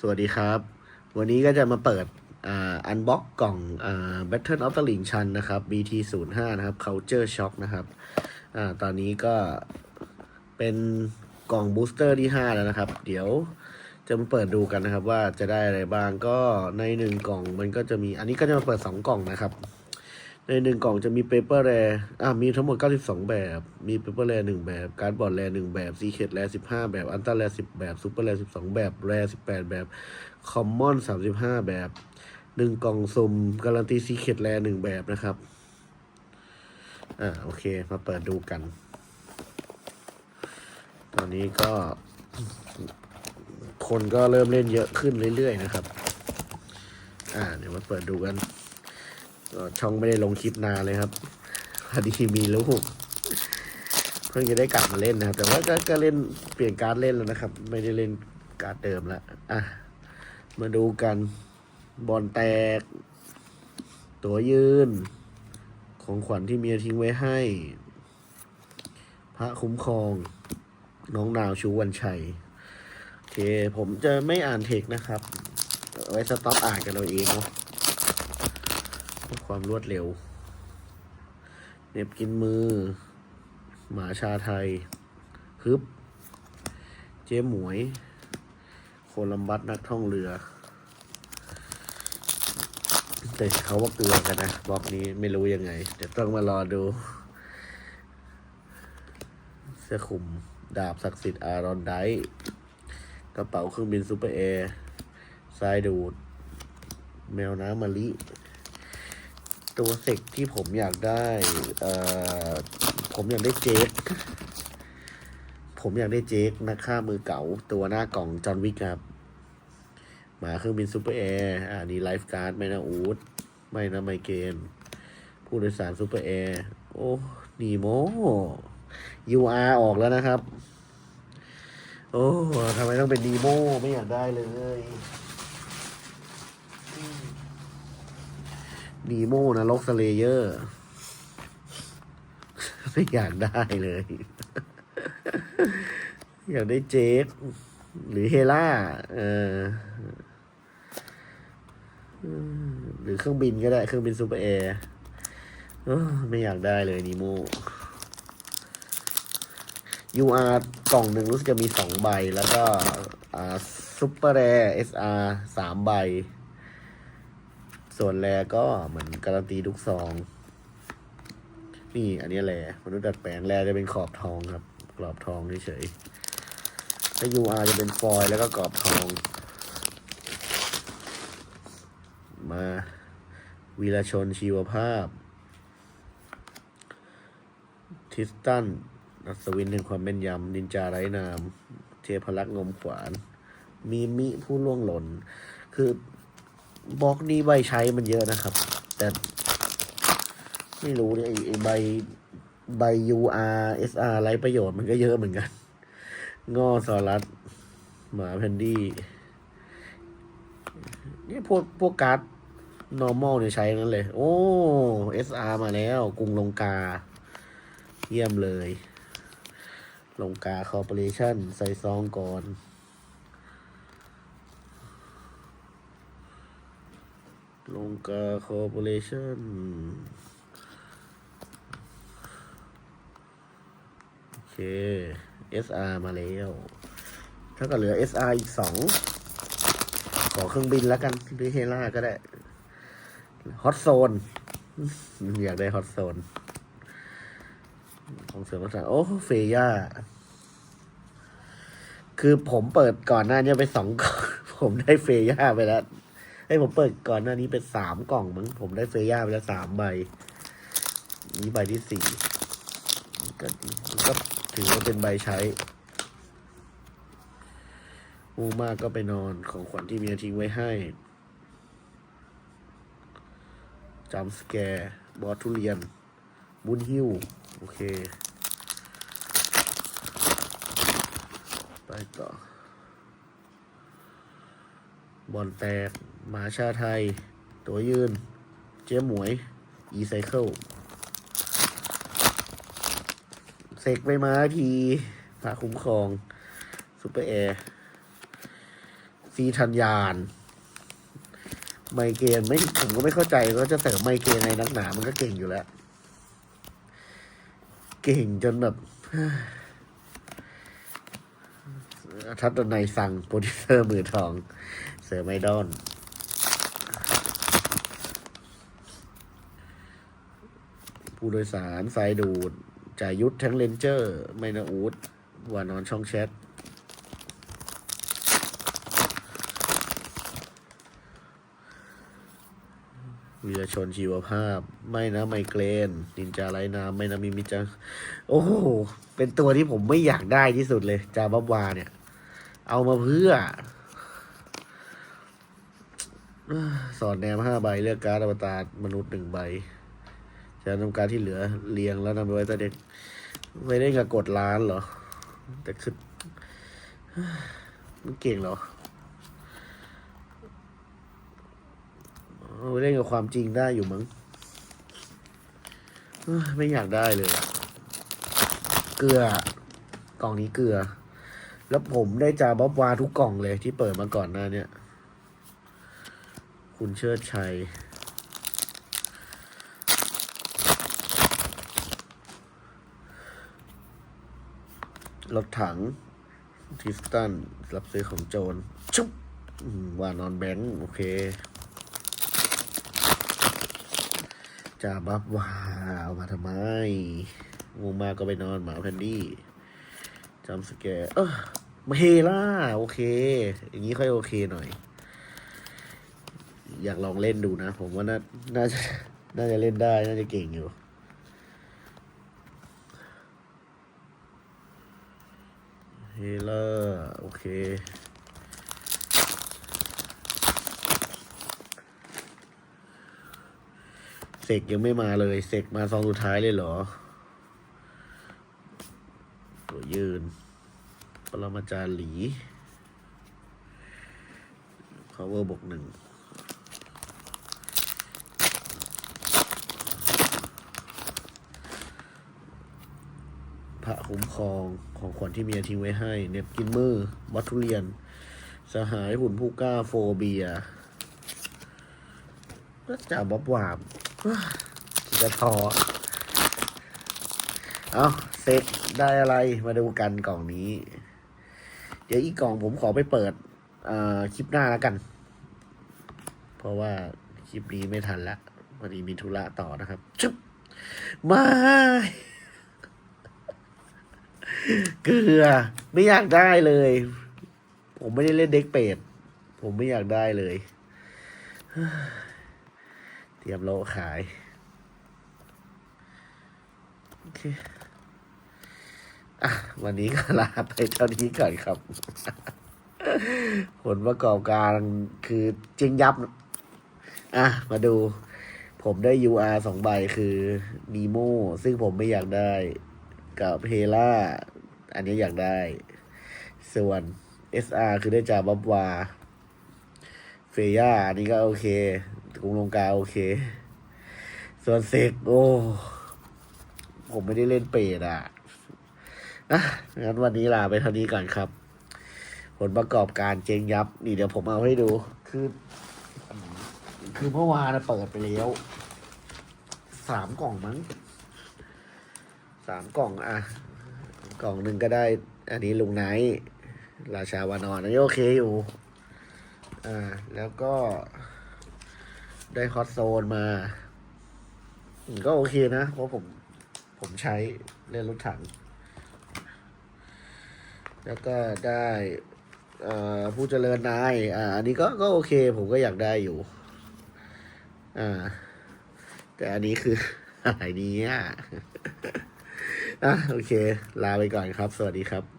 สวัสดีครับ วันนี้ก็จะมาเปิดอ่าอันบ็อกกล่องอ Battle of the Link ชันนะครับ BT 0 5 นะครับ Culture Shock นะครับอตอนนี้ก็เป็นกล่องบูสเตอร์ที่ 5 แล้วนะครับ เดี๋ยวจะมาเปิดดูกันนะครับว่าจะได้อะไรบ้างก็ในหนึ่งกล่องมันก็จะมีอันนี้ก็จะมาเปิด 2 กล่องนะครับ ในหนึ่งกล่องจะมีเปเปอร์แรอ่ามีทั้งหมด 92 แบบ มีเปเปอร์แรหนึ่งแบบ การ์ดบอร์ดแรหนึ่งแบบซีเคดแร15แบบ อันต้าแร10แบบซูเปอร์แร12แบบ แร18แปดแบบ คอมมอน35แบบหนึ่งกล่องสุ่มการันตีซีเคดแรหนึ่งแบบนะครับ อ่าโอเค มาเปิดดูกัน ตอนนี้ก็ คนก็เริ่มเล่นเยอะขึ้นเรื่อยๆนะครับ อ่า เดี๋ยวมาเปิดดูกัน ช่องไม่ได้ลงคลิปนานเลยครับพอดีมีลูกเพิ่งจะได้กลับมาเล่นนะครับ แต่ว่าก็ก็เล่นเปลี่ยนการเล่นแล้วนะครับ ไม่ได้เล่นการเดิมแล้วอะมาดูกันบอลแตก ตัวยืน ของขวัญที่เมียทิ้งไว้ให้ พระคุ้มครอง น้องนาวชูวันชัย โอเค ผมจะไม่อ่านเทคนะครับ ไว้สต็อกอ่านกันเราเองเนาะ เพื่อความรวดเร็วเน็บกินมือ หมาชาไทยฮึบ เจ๊หมวย โคลัมบัสนักท่องเรือ แต่เขาว่าเกลือกันนะบล็อกนี้ไม่รู้ยังไง เดี๋ยวต้องมารอดู เสื้อคลุมดาบศักดิ์สิทธิ์อารอนไดกระเป๋าเครื่องบินซูเปอร์แอร์ทรายดูด แมวน้ำมะลิ ตัวเซกที่ผมอยากได้เอ่อผมอยากได้เจคผมอยากได้เจคนักฆ่ามือเก่าตัวหน้ากล่องจอห์นวิกครับ หมาเครื่องบินซูเปอร์แอร์อ่านี่ไลฟ์การ์ดไม่นะอูดไม่นะไมเกนผู้โดยสารซูเปอร์แอร์โอ้นีโม UR ออกแล้วนะครับ โอ้ทำไมต้องเป็นนีโมไม่อยากได้เลย นีโมนะล็อกสเลเยอร์ ไม่อยากได้เลย อยากได้เจคหรือเฮล่าเออหรือเครื่องบินก็ได้ เครื่องบินซูเปอร์แอร์ไม่อยากได้เลยนีโม UR กล่องหนึ่งรู้สึกจะมีสองใบ แล้วก็อ่าซุปเปอร์แร SR สามใบ ส่วนแรก็เหมือนการันตีทุกซอง นี่อันนี้แรมนุษย์ดัดแปลงแรจะเป็นขอบทองครับ กรอบทองเฉยๆถ้า UR จะเป็นฟอยล์แล้วก็กรอบทอง มาวีรชนชีวภาพ ทิสตันอัศวินแห่งความแม่นยำนินจาไร้นาม เทพลักษ์งมขวาน มีมิผู้ล่วงหล่น คือ บล็อกนี้ใบใช้มันเยอะนะครับ แต่ไม่รู้เนี่ยไอ้ไอ้ใบใบ UR SR ไรประโยชน์มันก็เยอะเหมือนกัน งอสอรัสหมาแพนดี้นี่พวกพวกการ์ด normal เนี่ยใช้นั้นเลย โอ้ SR มาแล้วกรุงลงกา เยี่ยมเลย ลงกาคอร์ปอเรชั่นใส่ซองก่อน ลงกาคอร์ปอเรชั่นโอเค SR มาแล้วถ้าก็เหลือ SR อีกสองขอเครื่องบินแล้วกันหรือเฮล่าก็ได้ฮอตโซนอยากได้ฮอตโซนของเสริมภาษาโอ้เฟย่า คือผมเปิดก่อนหน้านี้ไปสองกล่องผมได้เฟย่าไปแล้ว ให้ผมเปิดก่อนหน้านี้เป็นสามกล่องมั้งผมได้เฟย่าไปแล้วสามใบ นี้ใบที่สี่ก็ก็ถือว่าเป็นใบใช้มูมากก็ไปนอนของขวัญที่เมียทิ้งไว้ให้จำสแกร์บอสทุเรียน บุญหิวโอเค ไปต่อ บอลแตกหมาชาไทย ตัวยืน เจ๊หมวย อีไซเคิลเสกไปมาทีพระคุ้มครองซูเปอร์แอร์ซีทัญญาณไมเกนไม่ผมก็ไม่เข้าใจว่าจะเสริมไมเกนในนักหนา มันก็เก่งอยู่แล้ว เก่งจนแบบทัศนายสั่งโปรดิวเซอร์มือทอง เสริมไอดอลผู้โดยสารสายดูดจ่ายยุทธแทั้งเลนเจอร์ ไมนาอูดวานอนช่องแชทวีรชนชีวภาพ ไม่นะไมเกรนนินจาไรน้ำไม่นะมิมิจังโอ้โห เป็นตัวที่ผมไม่อยากได้ที่สุดเลย จาบับวาเนี่ย เอามาเพื่อ สอนแนมห้าใบเลือกการ์ดอวตารมนุษย์หนึ่งใบจะนำการที่เหลือเรียงแล้วนำไปไว้ใต้เด็กไม่ได้กับกดล้านเหรอ แต่คือมันเก่งเหรอเอาไปเล่นกับความจริงได้อยู่มั้งไม่อยากได้เลย เกลือกล่องนี้เกลือ แล้วผมได้จาบ๊อบวาทุกกล่องเลยที่เปิดมาก่อนหน้าเนี่ย คุณเชิดชัย รถถัง ทิสตัน รับซื้อของโจร ชุบว่านอนแบงค์โอเคจะบับวาเอามาทำไมงูมาก็ไปนอนหมาแพนดี้จำสแกเออมาเฮล่า โอเค อย่างนี้ค่อยโอเคหน่อย อยากลองเล่นดูนะ ผมว่าน่าน่าจะน่าจะเล่นได้ น่าจะเก่งอยู่เฮเล่าโอเคเสกยังไม่มาเลยเสกมาซองสุดท้ายเลยเหรอ ตัวยืน ปรมาจารย์หลี power บวกหนึ่ง พระคุ้มครองของขวัญที่เมียทิ้งไว้ให้ เน็บกินมือวัตทุเรียน สหายหุ่นผู้กล้าโฟเบียก็จ่าบ๊อบวามขี่กระทอเอาเสร็จได้อะไรมาดูกันกล่องนี้ เดี๋ยวอีกกล่องผมขอไปเปิดอ่าคลิปหน้าแล้วกัน เพราะว่าคลิปนี้ไม่ทันละพอดีมีธุระต่อนะครับชุบม่ เกลือ ไม่อยากได้เลย ผมไม่ได้เล่นเด็กเป็ด ผมไม่อยากได้เลย เตรียมโลขาย โอเค อะ วันนี้ก็ลาไปเท่านี้ก่อนครับ ผลประกอบการคือจริงยับ อะ มาดู ผมได้ UR สองใบคือนีโมซึ่งผมไม่อยากได้กับเฮล่า อันนี้อยากได้ ส่วน SR คือได้จากบับวาเฟย่าอันนี้ก็โอเคกรุงลงกาโอเค ส่วนเซกโอ้ผมไม่ได้เล่นเปรตอะนะงั้นวันนี้ลาไปเท่านี้ก่อนครับ ผลประกอบการเจงยับ นี่เดี๋ยวผมเอาให้ดู คือ คือเมื่อวานเปิดไปแล้วสามกล่องมั้งสามกล่องอะ กล่องหนึ่งก็ได้ อันนี้ลุงไนท์ราชาวานอนอันนี้โอเคอยู่ อ่า แล้วก็ ได้คอสโซนมา ก็โอเคนะ เพราะผม ผมใช้เล่นรถถัง แล้วก็ได้ผู้เจริญนาย อ่า อันนี้ก็ก็โอเค ผมก็อยากได้อยู่ อ่า แต่อันนี้คืออะไรเนี้อะ อะโอเค ลาไปก่อนครับ สวัสดีครับ